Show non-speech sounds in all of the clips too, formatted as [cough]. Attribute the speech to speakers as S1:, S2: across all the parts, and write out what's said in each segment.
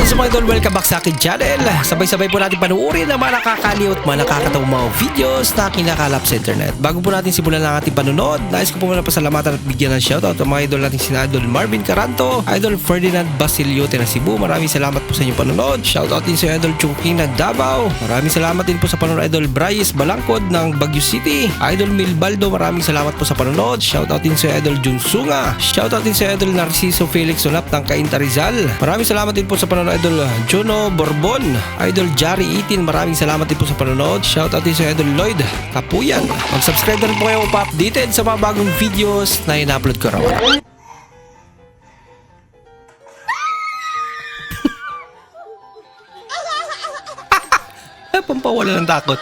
S1: What's mga idol? Welcome back sa akin channel. Sabay-sabay po natin panuorin ang mga nakakaliw at mga nakakatawang mga videos na kinakalap sa internet. Bago po natin simulan ang ating panunod, nais ko po muna pasalamatan at bigyan ng shoutout ang mga idol natin sina Idol Marvin Caranto, Idol Ferdinand Basiliote ng Cebu. Maraming salamat po sa inyong panunod. Shoutout din sa Idol Chungking ng Davao. Maraming salamat din po sa panunod Idol Bryce Balangkod ng Baguio City. Idol Milbaldo, maraming salamat po sa panunod. Shoutout din sa Idol Junsunga. Shoutout din sa Idol Narciso Felix Sunap ng Cainta Rizal. Maraming salamat din po sa Idol Juno Borbon. Idol Jari Itin, maraming salamat din po sa panonood. Shoutout din sa Idol Lloyd Kapuyan. Mag-subscribe na po kayo pa-updated sa mga bagong videos na ina-upload ko raw. [laughs] Eh, pampawala ng takot.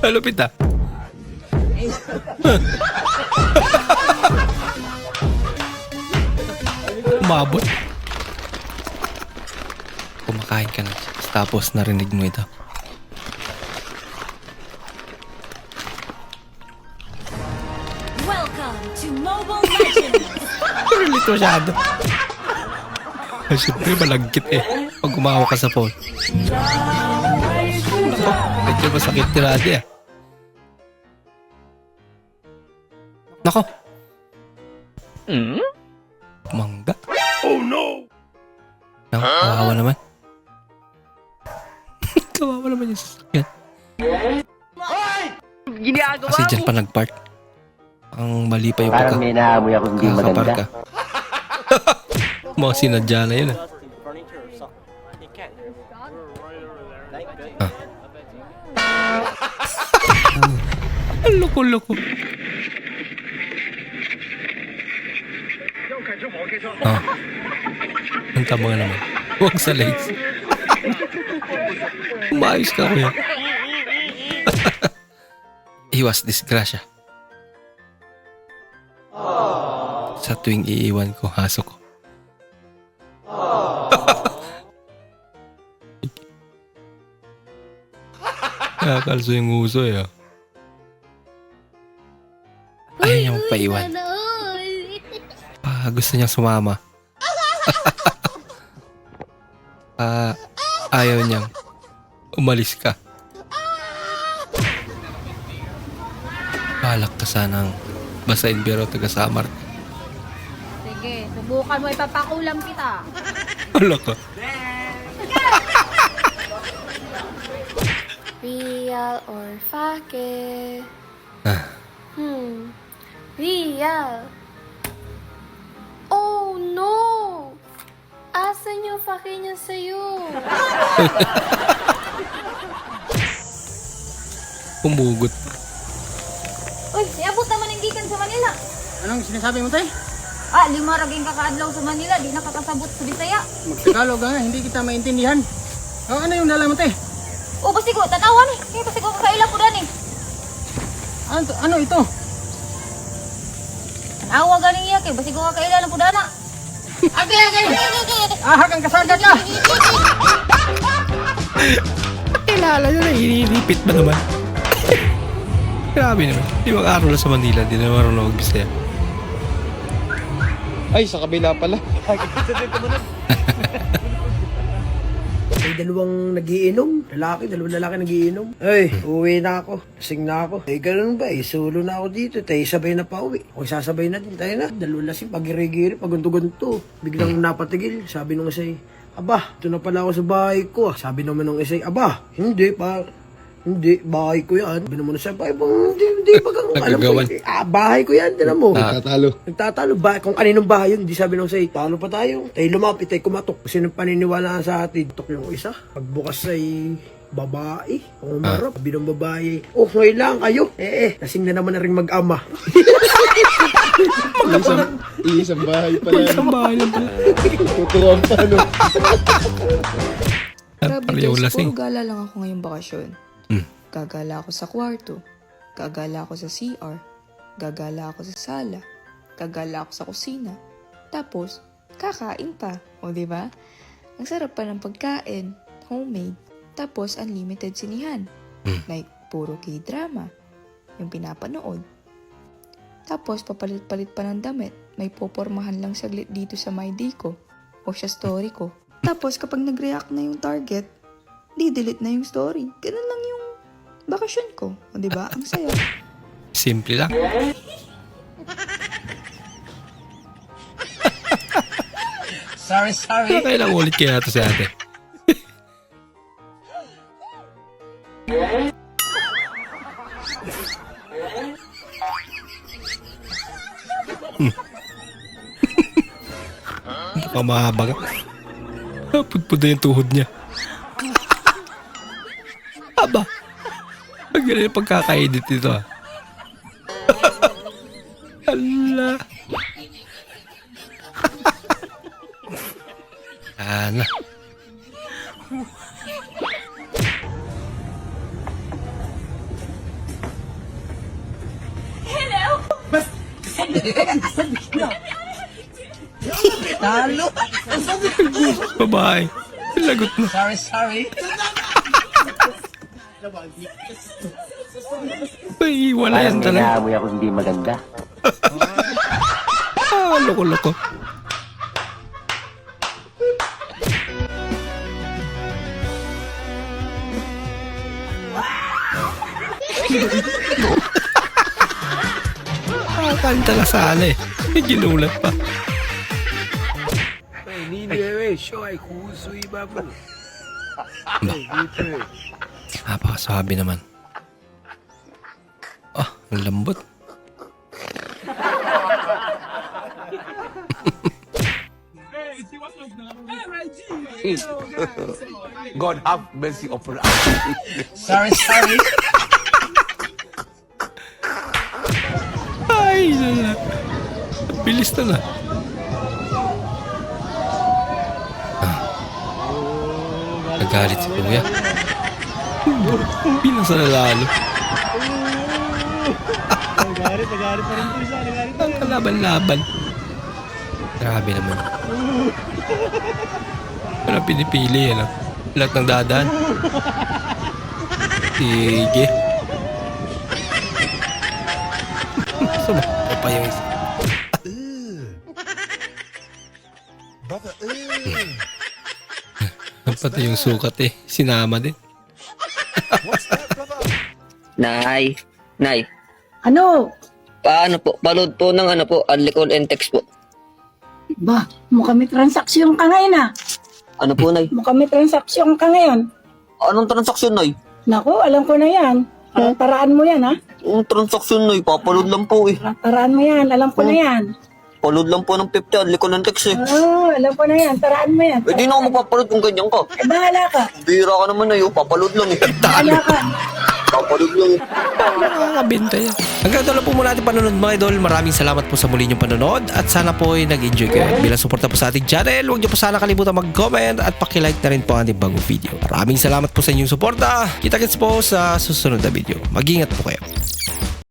S1: Malupit ah. [laughs] Umabot. Kumakain ka na. Tapos narinig mo ito.
S2: Welcome to Mobile Legends! [laughs]
S1: Relate masyado. Ah, Siyempre, malagkit eh. Pag gumawa ka sa phone. Nako, medyo masakit tirade ah. Nako. Mangga. Oh no! Nako, kawawa naman. [laughs] kawawa naman yung sasakyan. Kasi dyan pa nag-park. Ang mali pa yung pagka...
S3: Parang may naamoy ako hindi maganda. [laughs]
S1: Mga sinadya na yun ah. Ah. [laughs] Ang loko-loko. Ah. Ang tama nga naman. Huwag sa legs. Umayos ka kuya. [laughs] Iwas disgrasya. Sa tuwing iiwan ko, haso ko. [laughs] Nakakalso yung uso eh. oh. Ayaw niya magpaiwan. Ah, gusto niya sumama. Ah, [laughs] ayaw niyang umalis ka. Balak ka sanang basahin pero taga-samar ka.
S4: Sige, subukan mo ipapakulam kita. [laughs]
S1: Wala ka.
S5: Real or fake?
S1: Ah,
S5: Fake niya sa'yo?
S1: Pumugot.
S4: Uy, siabot naman ang gikan sa Manila.
S6: Anong sinasabi mo, tay?
S4: Ah, lima raging kakaadlaw sa Manila, di nakakasabot sa Bisaya.
S6: Magtagalog nga, hindi kita maintindihan. Oh, ano yung dala mo, tay?
S4: O, basi ko, tatawa ni. Kaya basi ko kakaila ko dani.
S6: Ano, to- ano ito?
S4: Tanawa galing iya, kay basi ko kakaila lang po
S6: Ate, ate! Ahak ang kasagat ka!
S1: Kilala nyo na, inilipit ba naman? [laughs] Grabe naman. Di mag-aaral sa Manila, di na marunong mag-Bisaya.
S6: Ay, sa kabila pala. [laughs] [laughs]
S7: May dalawang nagiinom. Lalaki, dalawang lalaki nagiinom. Ay, uwi na ako. Lasing na ako. Eh, ganun ba? Eh, solo na ako dito. Tayo sabay na pa uwi. O, sasabay na din. Tayo na. Dalawang lasing, pagirigiri, pagunto-gunto. Biglang napatigil. Sabi nung isay, Aba, ito na pala ako sa bahay ko. ah." Sabi naman nung isay, Aba, hindi pa. Hindi, bahay ko yan. Sabi naman sa bahay, "Bang, hindi, hindi, bagang, alam ko,
S1: Nagagawan.
S7: eh, ah, bahay ko yan, tinan mo.
S1: Ah.
S7: Nagtatalo ba? Kung kaninong bahay yun, di sabi nung say, talo pa tayo. Tayo lumapit, tayo kumatok. Kasi nung paniniwala sa atin, tok yung isa. Pagbukas ay babae. Kung umarap, sabi ng babae, oh, ngayon lang kayo. Eh, eh, lasing na naman na rin mag-ama.
S6: Isang, isang bahay pala.
S1: Isang bahay lang pala. [laughs]
S6: Tuturuan pa, no?
S8: Grabe
S1: Pareho
S8: guys,
S1: lasing.
S8: puro gala lang ako ngayong bakasyon. Gagala ako sa kwarto. Gagala ako sa CR. Gagala ako sa sala. Gagala ako sa kusina. Tapos, kakain pa. O, di ba? Ang sarap pa ng pagkain. Homemade. Tapos, unlimited sinihan.
S1: Hmm.
S8: Like, puro k-drama. Yung pinapanood. Tapos, papalit-palit pa ng damit. May popormahan lang saglit dito sa my day ko. O sa story ko. Tapos kapag nag-react na yung target, di-delete na yung story. Ganun lang yung bakasyon ko. O di ba? Ang saya.
S1: Simple lang. [laughs]
S6: Sorry, sorry.
S1: Kailang ulit kaya ito si ate. Hmm. [laughs] Baka mahaba ka. Pudpud na yung tuhod niya. Ang galing yung pagkakaedit nito ah. Ala. Ana.
S6: Talo.
S1: Babae. Lagot na.
S6: Sorry, sorry.
S1: Ay, wala yan talaga.
S3: Inaamoy ako hindi maganda. [laughs]
S1: Ah, loko-loko. [laughs] ah, kanta na sana eh. May ginulat pa. [laughs] Napakasabi naman. Ah, ang lambot.
S3: God have mercy upon us.
S6: Sorry, sorry.
S1: Ay, lala. Bilis na na. Ah. Nagalit si Kuya. Bilang sa nalalo.
S6: Nagalit, nagalit pa rin po siya. Nagalit.
S1: Ang kalaban-laban. Grabe naman. Walang pinipili yan. ah. Lahat ng dadaan. Sige. Sama. Pa yung isa. Pati yung sukat eh. Sinama din.
S9: Nay, Nay,
S4: Ano?
S9: paano po? Balod po ng ano po, unlicol and text po.
S4: Ba, mukhang may transaksyon ka ngayon ah.
S9: Ano po, Nay?
S4: Mukhang may transaksyon ka ngayon.
S9: Anong transaksyon, Nay?
S4: Naku, alam ko na yan. Paraan mo yan ha.
S9: Anong transaksyon, Nay? Papaload lang po eh.
S4: Paraan mo yan. Alam ko na yan.
S9: Paload lang po ng 50, unlicol and text eh.
S4: Oo, alam ko na yan. Paraan mo yan.
S9: Eh, di na ako magpapaload kung ganyan ka.
S4: Eh, bahala ka.
S9: Bira ka naman, Nay. oh. Papaload lang eh. [laughs]
S4: Bahala ka.
S9: Papaload lang eh.
S1: Nakakabenta yan. Hanggang doon lang po muna ating panonood mga idol. Maraming salamat po sa muli niyong panonood at sana po ay nag-enjoy kayo. Bilang suporta po sa ating channel, huwag niyo po sana kalimutan mag-comment at pakilike na rin po ang ating bagong video. Maraming salamat po sa inyong suporta. Kita-kits po sa susunod na video. Mag-ingat po kayo.